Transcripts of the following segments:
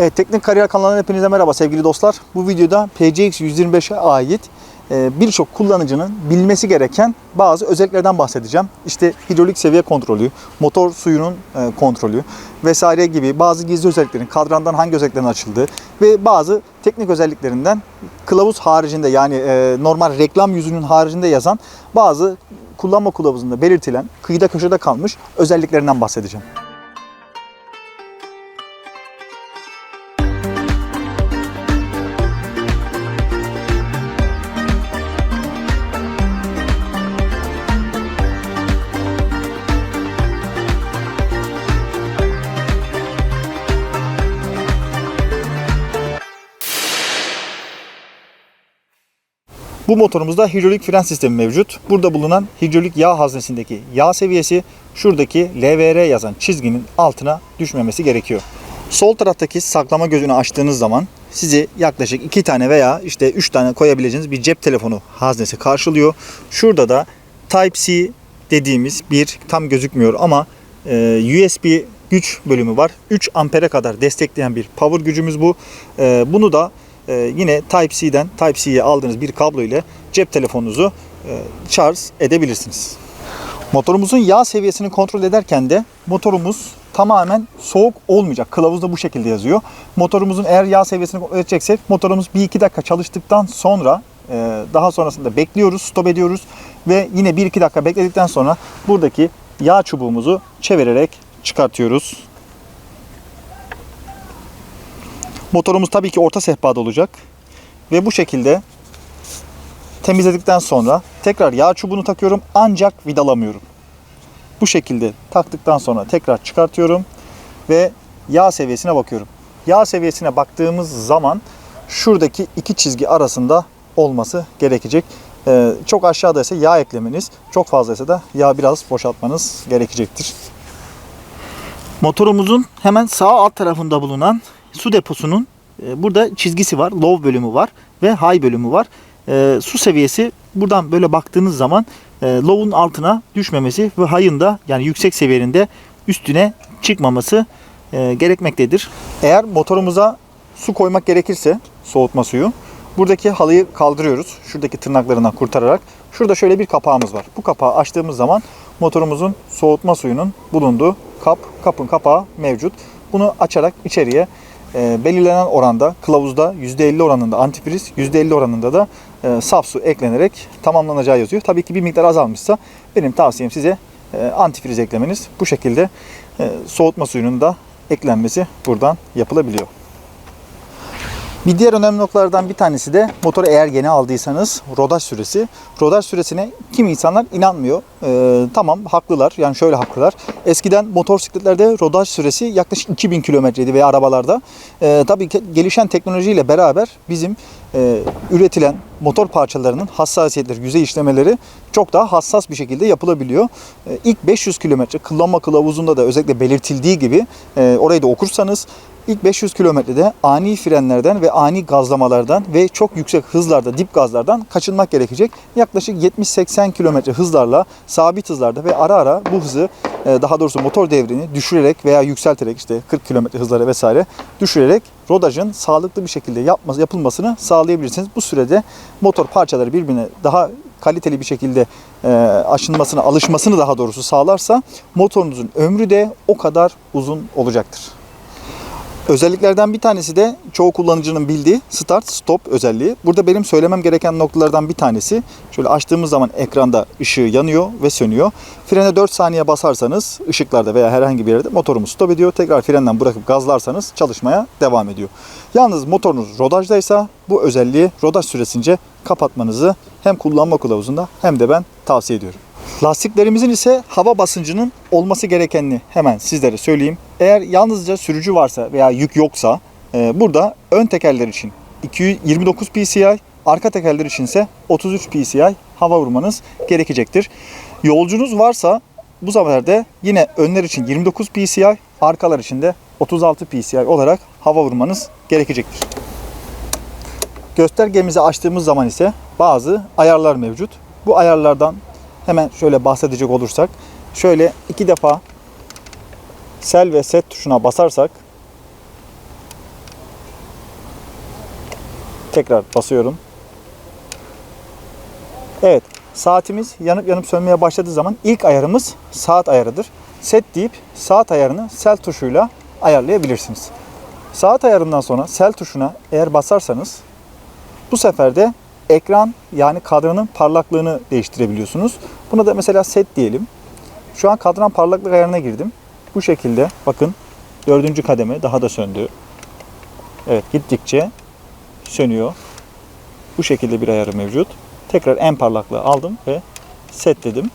Evet, Teknik Kariyer kanalından hepinize merhaba sevgili dostlar. Bu videoda PCX 125'e ait e, birçok kullanıcının bilmesi gereken bazı özelliklerden bahsedeceğim. İşte hidrolik seviye kontrolü, motor suyunun e, kontrolü vesaire gibi bazı gizli özelliklerin, kadrandan hangi özelliklerin açıldığı ve bazı teknik özelliklerinden kılavuz haricinde yani e, normal reklam yüzünün haricinde yazan bazı kullanma kılavuzunda belirtilen kıyıda köşede kalmış özelliklerinden bahsedeceğim. Bu motorumuzda hidrolik fren sistemi mevcut. Burada bulunan hidrolik yağ haznesindeki yağ seviyesi şuradaki LVR yazan çizginin altına düşmemesi gerekiyor. Sol taraftaki saklama gözünü açtığınız zaman sizi yaklaşık 2 tane veya işte 3 tane koyabileceğiniz bir cep telefonu haznesi karşılıyor. Şurada da Type-C dediğimiz bir tam gözükmüyor ama e, USB güç bölümü var. 3 ampere kadar destekleyen bir power gücümüz bu. E, bunu da e, yine Type-C'den Type-C'ye aldığınız bir kablo ile cep telefonunuzu e, şarj edebilirsiniz. Motorumuzun yağ seviyesini kontrol ederken de motorumuz tamamen soğuk olmayacak. Kılavuzda bu şekilde yazıyor. Motorumuzun eğer yağ seviyesini kontrol motorumuz 1-2 dakika çalıştıktan sonra e, daha sonrasında bekliyoruz, stop ediyoruz ve yine 1-2 dakika bekledikten sonra buradaki yağ çubuğumuzu çevirerek çıkartıyoruz. Motorumuz tabii ki orta sehpada olacak. Ve bu şekilde temizledikten sonra tekrar yağ çubuğunu takıyorum ancak vidalamıyorum. Bu şekilde taktıktan sonra tekrar çıkartıyorum ve yağ seviyesine bakıyorum. Yağ seviyesine baktığımız zaman şuradaki iki çizgi arasında olması gerekecek. Ee, çok aşağıda ise yağ eklemeniz, çok fazla ise de yağ biraz boşaltmanız gerekecektir. Motorumuzun hemen sağ alt tarafında bulunan su deposunun e, burada çizgisi var. Low bölümü var ve high bölümü var. E, su seviyesi buradan böyle baktığınız zaman e, low'un altına düşmemesi ve high'ın da yani yüksek seviyenin üstüne çıkmaması gerekmektedir. Eğer motorumuza su koymak gerekirse soğutma suyu buradaki halıyı kaldırıyoruz. Şuradaki tırnaklarından kurtararak. Şurada şöyle bir kapağımız var. Bu kapağı açtığımız zaman motorumuzun soğutma suyunun bulunduğu kap, kapın kapağı mevcut. Bunu açarak içeriye e, belirlenen oranda kılavuzda %50 oranında antifriz, %50 oranında da e, saf su eklenerek tamamlanacağı yazıyor. Tabii ki bir miktar azalmışsa benim tavsiyem size e, antifriz eklemeniz. Bu şekilde e, soğutma suyunun da eklenmesi buradan yapılabiliyor. Bir diğer önemli noktalardan bir tanesi de motoru eğer yeni aldıysanız rodaj süresi. Rodaj süresine kimi insanlar inanmıyor. Ee, tamam haklılar yani şöyle haklılar. Eskiden motosikletlerde rodaj süresi yaklaşık 2000 kilometreydi veya arabalarda. Ee, tabii ki gelişen teknolojiyle beraber bizim e, üretilen motor parçalarının hassasiyetleri, yüzey işlemeleri çok daha hassas bir şekilde yapılabiliyor. E, ilk 500 kilometre kullanma kılavuzunda da özellikle belirtildiği gibi e, orayı da okursanız İlk 500 kilometrede ani frenlerden ve ani gazlamalardan ve çok yüksek hızlarda dip gazlardan kaçınmak gerekecek. Yaklaşık 70-80 kilometre hızlarla sabit hızlarda ve ara ara bu hızı e, daha doğrusu motor devrini düşürerek veya yükselterek işte 40 kilometre hızlara vesaire düşürerek rodajın sağlıklı bir şekilde yapması, yapılmasını sağlayabilirsiniz. Bu sürede motor parçaları birbirine daha kaliteli bir şekilde e, aşınmasını, alışmasını daha doğrusu sağlarsa motorunuzun ömrü de o kadar uzun olacaktır. Özelliklerden bir tanesi de çoğu kullanıcının bildiği start stop özelliği. Burada benim söylemem gereken noktalardan bir tanesi şöyle açtığımız zaman ekranda ışığı yanıyor ve sönüyor. Frene 4 saniye basarsanız ışıklarda veya herhangi bir yerde motorumuz stop ediyor. Tekrar frenden bırakıp gazlarsanız çalışmaya devam ediyor. Yalnız motorunuz rodajdaysa bu özelliği rodaj süresince kapatmanızı hem kullanma kılavuzunda hem de ben tavsiye ediyorum. Lastiklerimizin ise hava basıncının olması gerekenini hemen sizlere söyleyeyim. Eğer yalnızca sürücü varsa veya yük yoksa e, burada ön tekerler için 229 PCI, arka tekerler için ise 33 PCI hava vurmanız gerekecektir. Yolcunuz varsa bu sefer de yine önler için 29 PCI, arkalar için de 36 PCI olarak hava vurmanız gerekecektir. Göstergemizi açtığımız zaman ise bazı ayarlar mevcut. Bu ayarlardan hemen şöyle bahsedecek olursak şöyle iki defa sel ve set tuşuna basarsak Tekrar basıyorum. Evet. Saatimiz yanıp yanıp sönmeye başladığı zaman ilk ayarımız saat ayarıdır. Set deyip saat ayarını sel tuşuyla ayarlayabilirsiniz. Saat ayarından sonra sel tuşuna eğer basarsanız bu sefer de ekran yani kadranın parlaklığını değiştirebiliyorsunuz. Buna da mesela set diyelim. Şu an kadran parlaklık ayarına girdim. Bu şekilde bakın dördüncü kademe daha da söndü. Evet gittikçe sönüyor. Bu şekilde bir ayarı mevcut. Tekrar en parlaklığı aldım ve setledim.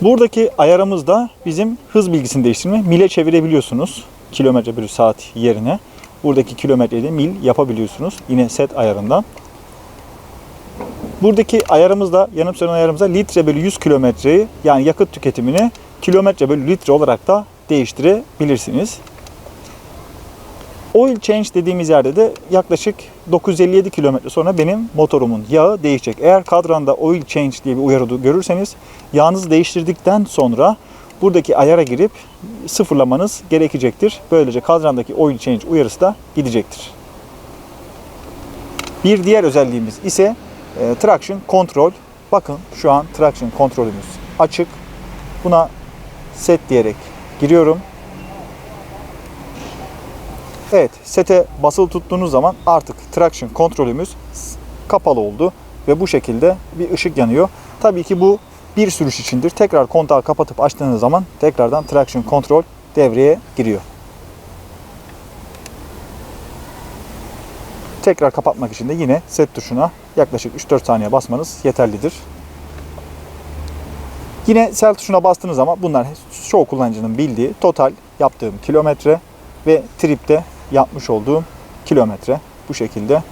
Buradaki ayarımız da bizim hız bilgisini değiştirme. Mile çevirebiliyorsunuz. Kilometre bölü saat yerine. Buradaki kilometreyi de mil yapabiliyorsunuz. Yine set ayarından. Buradaki ayarımız da yanıp sönen ayarımızda litre bölü 100 kilometreyi yani yakıt tüketimini kilometre bölü litre olarak da değiştirebilirsiniz. Oil change dediğimiz yerde de yaklaşık 957 kilometre sonra benim motorumun yağı değişecek. Eğer kadranda oil change diye bir uyarı görürseniz yağınızı değiştirdikten sonra buradaki ayara girip sıfırlamanız gerekecektir. Böylece kadrandaki oil change uyarısı da gidecektir. Bir diğer özelliğimiz ise e, traction control. Bakın şu an traction kontrolümüz açık. Buna set diyerek giriyorum. Evet, sete basılı tuttuğunuz zaman artık traction kontrolümüz kapalı oldu ve bu şekilde bir ışık yanıyor. Tabii ki bu bir sürüş içindir. Tekrar kontağı kapatıp açtığınız zaman tekrardan traction kontrol devreye giriyor. Tekrar kapatmak için de yine set tuşuna yaklaşık 3-4 saniye basmanız yeterlidir. Yine sel tuşuna bastığınız zaman bunlar çoğu kullanıcının bildiği total yaptığım kilometre ve tripte yapmış olduğum kilometre bu şekilde.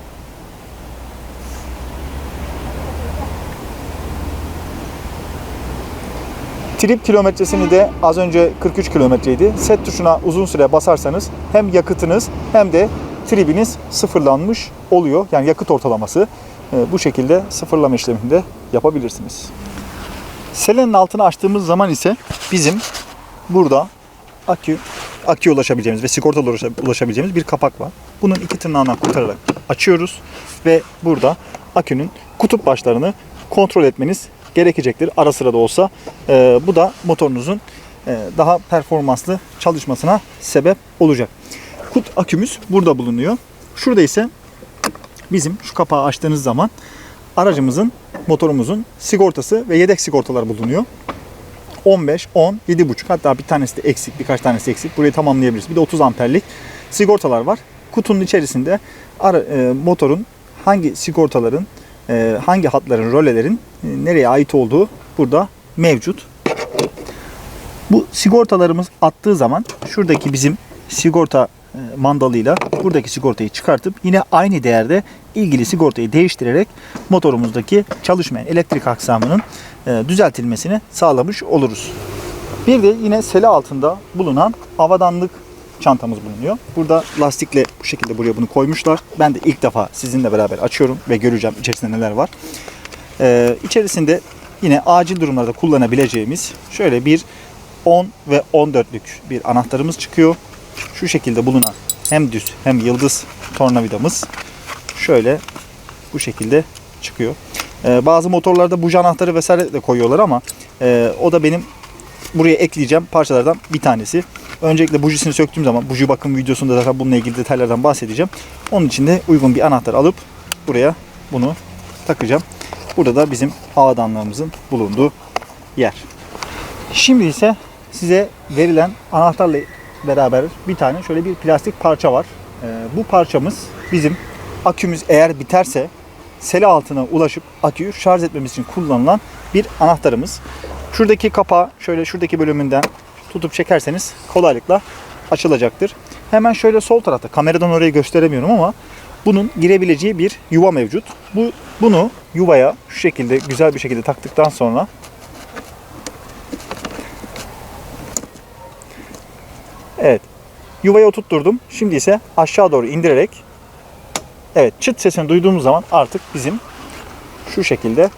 Trip kilometresini de az önce 43 kilometreydi. Set tuşuna uzun süre basarsanız hem yakıtınız hem de tribiniz sıfırlanmış oluyor. Yani yakıt ortalaması e, bu şekilde sıfırlama işlemini de yapabilirsiniz. Selenin altını açtığımız zaman ise bizim burada akü aküye ulaşabileceğimiz ve sigortalı ulaşabileceğimiz bir kapak var. Bunun iki tırnağından kurtararak açıyoruz ve burada akünün kutup başlarını kontrol etmeniz gerekecektir. Ara sıra da olsa e, bu da motorunuzun e, daha performanslı çalışmasına sebep olacak. Kut akümüz burada bulunuyor. Şurada ise bizim şu kapağı açtığınız zaman aracımızın, motorumuzun sigortası ve yedek sigortalar bulunuyor. 15, 10, 7,5 hatta bir tanesi de eksik, birkaç tanesi eksik. Burayı tamamlayabiliriz. Bir de 30 amperlik sigortalar var. Kutunun içerisinde ara, e, motorun hangi sigortaların, hangi hatların, rölelerin e, nereye ait olduğu burada mevcut. Bu sigortalarımız attığı zaman şuradaki bizim sigorta e, mandalıyla buradaki sigortayı çıkartıp yine aynı değerde ilgili sigortayı değiştirerek motorumuzdaki çalışmayan elektrik aksamının e, düzeltilmesini sağlamış oluruz. Bir de yine sele altında bulunan avadanlık çantamız bulunuyor. Burada lastikle bu şekilde buraya bunu koymuşlar. Ben de ilk defa sizinle beraber açıyorum ve göreceğim içerisinde neler var. Ee, içerisinde yine acil durumlarda kullanabileceğimiz şöyle bir 10 ve 14'lük bir anahtarımız çıkıyor. Şu şekilde bulunan hem düz hem yıldız tornavidamız şöyle bu şekilde çıkıyor. Ee, bazı motorlarda buji anahtarı vesaire de koyuyorlar ama e, o da benim buraya ekleyeceğim parçalardan bir tanesi. Öncelikle bujisini söktüğüm zaman buji bakım videosunda zaten bununla ilgili detaylardan bahsedeceğim. Onun için de uygun bir anahtar alıp buraya bunu takacağım. Burada da bizim ağdanlığımızın bulunduğu yer. Şimdi ise size verilen anahtarla beraber bir tane şöyle bir plastik parça var. Ee, bu parçamız bizim akümüz eğer biterse sele altına ulaşıp aküyü şarj etmemiz için kullanılan bir anahtarımız. Şuradaki kapağı şöyle şuradaki bölümünden tutup çekerseniz kolaylıkla açılacaktır. Hemen şöyle sol tarafta kameradan orayı gösteremiyorum ama bunun girebileceği bir yuva mevcut. Bu bunu yuvaya şu şekilde güzel bir şekilde taktıktan sonra Evet. Yuvaya oturtturdum. Şimdi ise aşağı doğru indirerek Evet çıt sesini duyduğumuz zaman artık bizim şu şekilde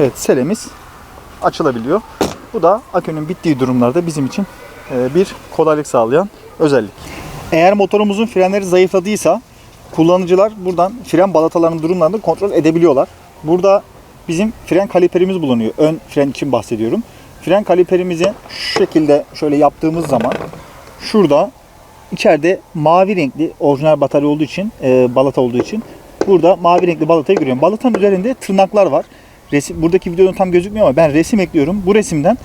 Evet selemiz açılabiliyor. Bu da akünün bittiği durumlarda bizim için e, bir kolaylık sağlayan özellik. Eğer motorumuzun frenleri zayıfladıysa kullanıcılar buradan fren balatalarının durumlarını kontrol edebiliyorlar. Burada bizim fren kaliperimiz bulunuyor. Ön fren için bahsediyorum. Fren kaliperimizi şu şekilde şöyle yaptığımız zaman şurada içeride mavi renkli orijinal batarya olduğu için, e, balata olduğu için burada mavi renkli balatayı görüyorum. Balatanın üzerinde tırnaklar var. Resim, buradaki videoda tam gözükmüyor ama ben resim ekliyorum. Bu resimden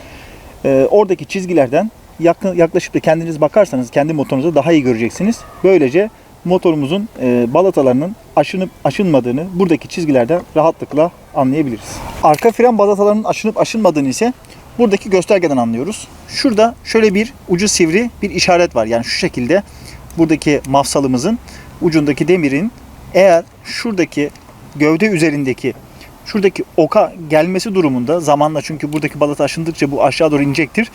e, oradaki çizgilerden yakın, yaklaşıp da kendiniz bakarsanız kendi motorunuzu daha iyi göreceksiniz. Böylece motorumuzun e, balatalarının aşınıp aşınmadığını buradaki çizgilerden rahatlıkla anlayabiliriz. Arka fren balatalarının aşınıp aşınmadığını ise buradaki göstergeden anlıyoruz. Şurada şöyle bir ucu sivri bir işaret var. Yani şu şekilde buradaki mafsalımızın ucundaki demirin eğer şuradaki gövde üzerindeki şuradaki oka gelmesi durumunda zamanla çünkü buradaki balata aşındıkça bu aşağı doğru inecektir.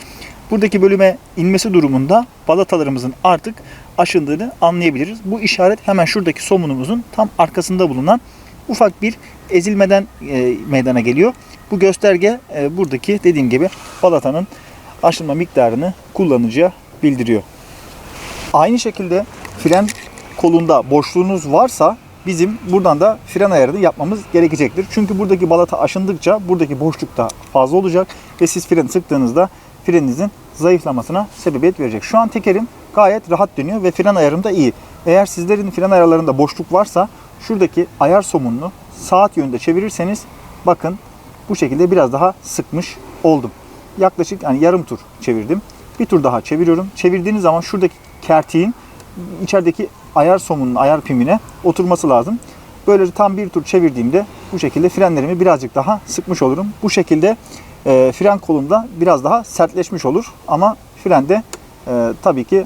Buradaki bölüme inmesi durumunda balatalarımızın artık aşındığını anlayabiliriz. Bu işaret hemen şuradaki somunumuzun tam arkasında bulunan ufak bir ezilmeden e, meydana geliyor. Bu gösterge e, buradaki dediğim gibi balatanın aşınma miktarını kullanıcıya bildiriyor. Aynı şekilde fren kolunda boşluğunuz varsa bizim buradan da fren ayarını yapmamız gerekecektir. Çünkü buradaki balata aşındıkça buradaki boşluk da fazla olacak ve siz freni sıktığınızda freninizin zayıflamasına sebebiyet verecek. Şu an tekerim gayet rahat dönüyor ve fren ayarım da iyi. Eğer sizlerin fren ayarlarında boşluk varsa şuradaki ayar somununu saat yönünde çevirirseniz bakın bu şekilde biraz daha sıkmış oldum. Yaklaşık yani yarım tur çevirdim. Bir tur daha çeviriyorum. Çevirdiğiniz zaman şuradaki kertiğin içerideki ayar somunun ayar pimine oturması lazım. Böylece tam bir tur çevirdiğimde bu şekilde frenlerimi birazcık daha sıkmış olurum. Bu şekilde e, fren kolumda biraz daha sertleşmiş olur. Ama frende e, tabii ki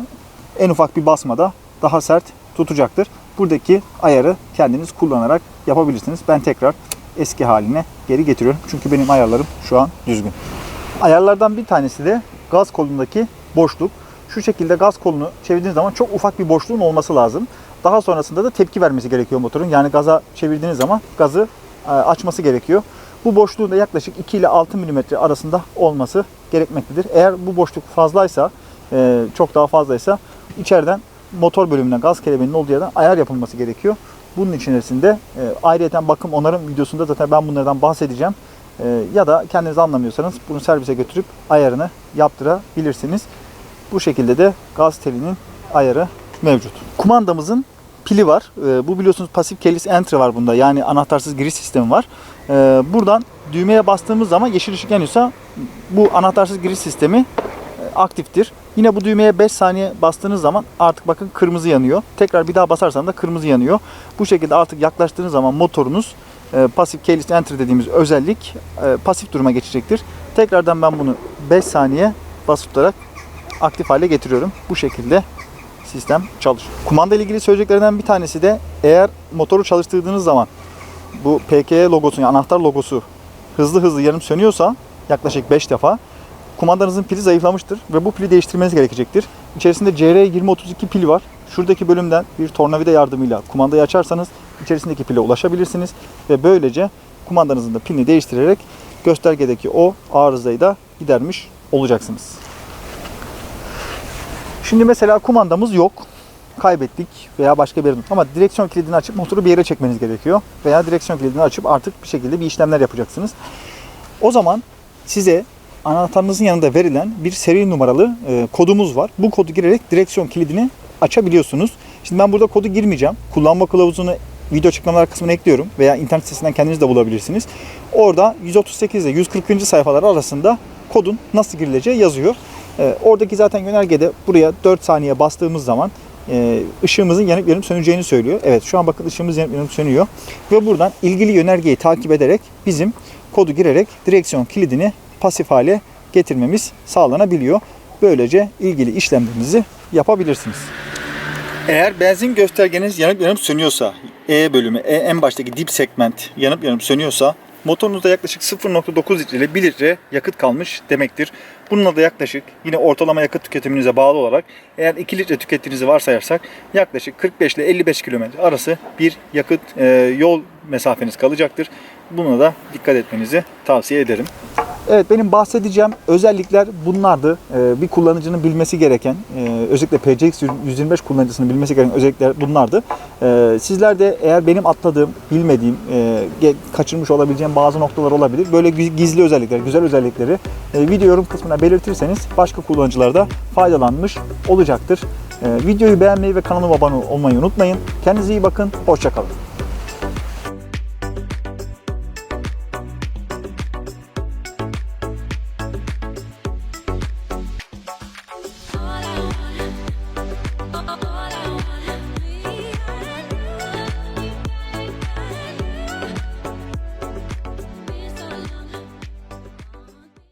en ufak bir basmada daha sert tutacaktır. Buradaki ayarı kendiniz kullanarak yapabilirsiniz. Ben tekrar eski haline geri getiriyorum. Çünkü benim ayarlarım şu an düzgün. Ayarlardan bir tanesi de gaz kolundaki boşluk. Şu şekilde gaz kolunu çevirdiğiniz zaman çok ufak bir boşluğun olması lazım. Daha sonrasında da tepki vermesi gerekiyor motorun. Yani gaza çevirdiğiniz zaman gazı e, açması gerekiyor. Bu boşluğun da yaklaşık 2 ile 6 mm arasında olması gerekmektedir. Eğer bu boşluk fazlaysa, e, çok daha fazlaysa içeriden motor bölümüne gaz kelebeğinin olduğu yerden ayar yapılması gerekiyor. Bunun içerisinde e, ayrıyeten bakım onarım videosunda zaten ben bunlardan bahsedeceğim. E, ya da kendiniz anlamıyorsanız bunu servise götürüp ayarını yaptırabilirsiniz. Bu şekilde de gaz telinin ayarı mevcut. Kumandamızın pili var. E, bu biliyorsunuz pasif keyless entry var bunda. Yani anahtarsız giriş sistemi var. E, buradan düğmeye bastığımız zaman yeşil ışık yanıyorsa bu anahtarsız giriş sistemi e, aktiftir. Yine bu düğmeye 5 saniye bastığınız zaman artık bakın kırmızı yanıyor. Tekrar bir daha basarsan da kırmızı yanıyor. Bu şekilde artık yaklaştığınız zaman motorunuz e, pasif keyless entry dediğimiz özellik e, pasif duruma geçecektir. Tekrardan ben bunu 5 saniye basıp tutarak aktif hale getiriyorum. Bu şekilde sistem çalışıyor. Kumanda ile ilgili söyleyeceklerinden bir tanesi de eğer motoru çalıştırdığınız zaman bu PKE logosu yani anahtar logosu hızlı hızlı yanıp sönüyorsa yaklaşık 5 defa kumandanızın pili zayıflamıştır ve bu pili değiştirmeniz gerekecektir. İçerisinde CR2032 pil var. Şuradaki bölümden bir tornavida yardımıyla kumandayı açarsanız içerisindeki pile ulaşabilirsiniz ve böylece kumandanızın da pilini değiştirerek göstergedeki o arızayı da gidermiş olacaksınız. Şimdi mesela kumandamız yok. Kaybettik veya başka bir ama direksiyon kilidini açıp motoru bir yere çekmeniz gerekiyor. Veya direksiyon kilidini açıp artık bir şekilde bir işlemler yapacaksınız. O zaman size anahtarınızın yanında verilen bir seri numaralı e, kodumuz var. Bu kodu girerek direksiyon kilidini açabiliyorsunuz. Şimdi ben burada kodu girmeyeceğim. Kullanma kılavuzunu video açıklamalar kısmına ekliyorum veya internet sitesinden kendiniz de bulabilirsiniz. Orada 138 ile 140. sayfalar arasında kodun nasıl girileceği yazıyor. E, oradaki zaten yönergede buraya 4 saniye bastığımız zaman e, ışığımızın yanıp yanıp söneceğini söylüyor. Evet şu an bakın ışığımız yanıp yanıp sönüyor. Ve buradan ilgili yönergeyi takip ederek bizim kodu girerek direksiyon kilidini pasif hale getirmemiz sağlanabiliyor. Böylece ilgili işlemlerinizi yapabilirsiniz. Eğer benzin göstergeniz yanıp yanıp sönüyorsa, E bölümü, E en baştaki dip segment yanıp yanıp sönüyorsa motorunuzda yaklaşık 0.9 litre ile 1 litre yakıt kalmış demektir. Bununla da yaklaşık yine ortalama yakıt tüketiminize bağlı olarak eğer 2 litre tükettiğinizi varsayarsak yaklaşık 45 ile 55 kilometre arası bir yakıt e, yol mesafeniz kalacaktır. Buna da dikkat etmenizi tavsiye ederim. Evet benim bahsedeceğim özellikler bunlardı. Ee, bir kullanıcının bilmesi gereken, e, özellikle PCX 125 kullanıcısının bilmesi gereken özellikler bunlardı. Ee, sizler de eğer benim atladığım, bilmediğim, e, kaçırmış olabileceğim bazı noktalar olabilir. Böyle gizli özellikler, güzel özellikleri e, video yorum kısmına belirtirseniz başka kullanıcılar da faydalanmış olacaktır. Ee, videoyu beğenmeyi ve kanalıma abone olmayı unutmayın. Kendinize iyi bakın, hoşçakalın.